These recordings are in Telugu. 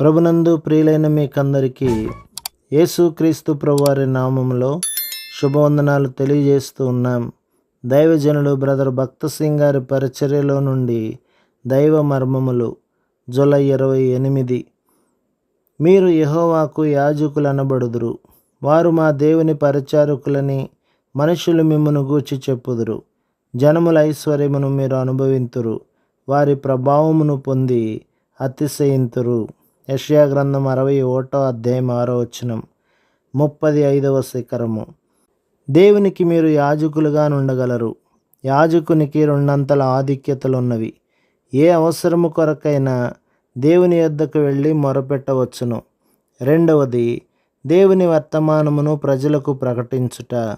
ప్రభునందు ప్రియులైన మీకందరికీ యేసుక్రీస్తు ప్రభువారి నామములో శుభవందనాలు తెలియజేస్తూ ఉన్నాం. దైవజనుడు బ్రదర్ భక్త సింగ్ గారి పరిచర్యలో నుండి దైవ మర్మములు జూలై ఇరవై ఎనిమిది. మీరు యహోవాకు యాజకులు అనబడుదురు వారు మా దేవుని పరిచారకులని మనుషులు మిమ్మను గూర్చి చెప్పుదురు. జనముల ఐశ్వర్యమును మీరు అనుభవింతురు. వారి ప్రభావమును పొంది అతిశయింతురు. యష్యా గ్రంథం అరవై ఒకటో అధ్యాయం ఆరో వచనం. ముప్పది ఐదవ శిఖరము. దేవునికి మీరు యాజకులుగా నుండగలరు. యాజకునికి రెండంతల ఆధిక్యతలున్నవి. ఏ అవసరము కొరకైనా దేవుని యొద్దకు వెళ్ళి మొరపెట్టవచ్చును. రెండవది దేవుని వర్తమానమును ప్రజలకు ప్రకటించుట.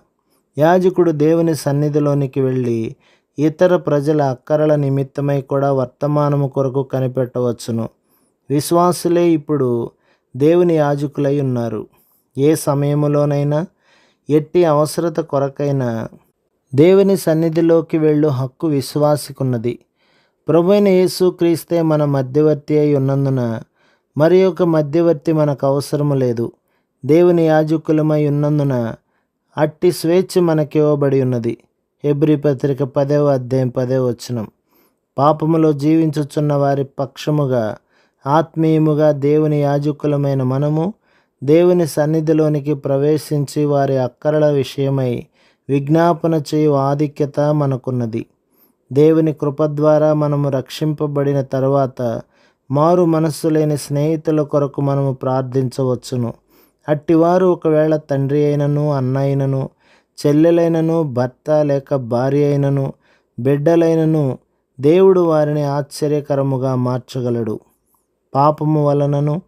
యాజకుడు దేవుని సన్నిధిలోనికి వెళ్ళి ఇతర ప్రజల అక్కరల నిమిత్తమై కూడా వర్తమానము కొరకు కనిపెట్టవచ్చును. విశ్వాసులే ఇప్పుడు దేవుని యాజకులై ఉన్నారు. ఏ సమయంలోనైనా ఎట్టి అవసరత కొరకైనా దేవుని సన్నిధిలోకి వెళ్ళు హక్కు విశ్వాసికున్నది. ప్రభువైన యేసు క్రీస్తే మన మధ్యవర్తి అయి ఉన్నందున మరి ఒక మధ్యవర్తి మనకు అవసరము లేదు. దేవుని యాజకులమై ఉన్నందున అట్టి స్వేచ్ఛ మనకివ్వబడి ఉన్నది. హెబ్రి పత్రిక పదవ అధ్యాయం పదే వచనం. పాపములో జీవించుచున్న వారి పక్షముగా ఆత్మీయముగా దేవుని యాజకులమైన మనము దేవుని సన్నిధిలోనికి ప్రవేశించి వారి అక్కరల విషయమై విజ్ఞాపన చేయు ఆధిక్యత మనకున్నది. దేవుని కృప ద్వారా మనము రక్షింపబడిన తర్వాత మారు మనస్సు లేని స్నేహితుల కొరకు మనము ప్రార్థించవచ్చును. అట్టివారు ఒకవేళ తండ్రి అయినను అన్న చెల్లెలైనను భర్త లేక భార్య అయినను బిడ్డలైనను దేవుడు వారిని ఆశ్చర్యకరముగా మార్చగలడు. పాపము వలనను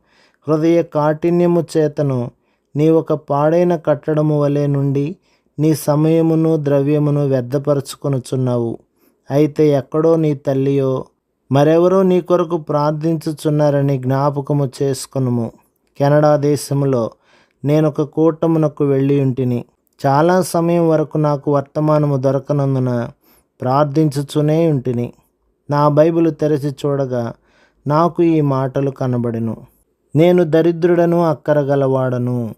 హృదయ కాఠిన్యము చేతను నీ ఒక పాడైన కట్టడము వలె నుండి నీ సమయమును ద్రవ్యమును వ్యర్థపరచుకొనుచున్నావు. అయితే ఎక్కడో నీ తల్లియో మరెవరో నీ కొరకు ప్రార్థించుచున్నారని జ్ఞాపకము చేసుకునుము. కెనడా దేశంలో నేను ఒక కూటమునకు వెళ్ళి ఉంటిని. చాలా సమయం వరకు నాకు వర్తమానము దొరకనందున ప్రార్థించుచునే ఉంటిని. నా బైబిల్ తెరచి చూడగా నాకు ఈ మాటలు కనబడెను. నేను దరిద్రుడను అక్కరగలవాడను.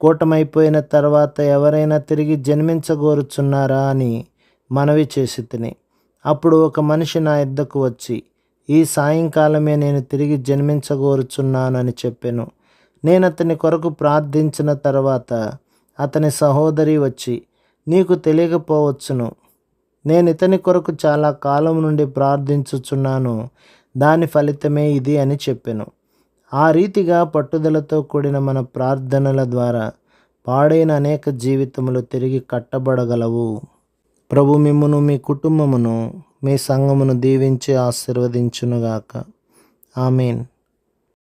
కూటమైపోయిన తర్వాత ఎవరైనా తిరిగి జన్మించగోరుచున్నారా అని మనవి చేసి తిని. అప్పుడు ఒక మనిషి నా ఇద్దకు వచ్చి ఈ సాయంకాలమే నేను తిరిగి జన్మించగోరుచున్నానని చెప్పాను. నేను అతని కొరకు ప్రార్థించిన తర్వాత అతని సహోదరి వచ్చి నీకు తెలియకపోవచ్చును. నేను ఇతని కొరకు చాలా కాలం నుండి ప్రార్థించుచున్నాను. దాని ఫలితమే ఇది అని చెప్పాను. ఆ రీతిగా పట్టుదలతో కూడిన మన ప్రార్థనల ద్వారా పాడైన అనేక జీవితములు తిరిగి కట్టబడగలవు. ప్రభు మిమ్మును మీ కుటుంబమును మీ సంఘమును దీవించి ఆశీర్వదించునుగాక. ఆమెన్.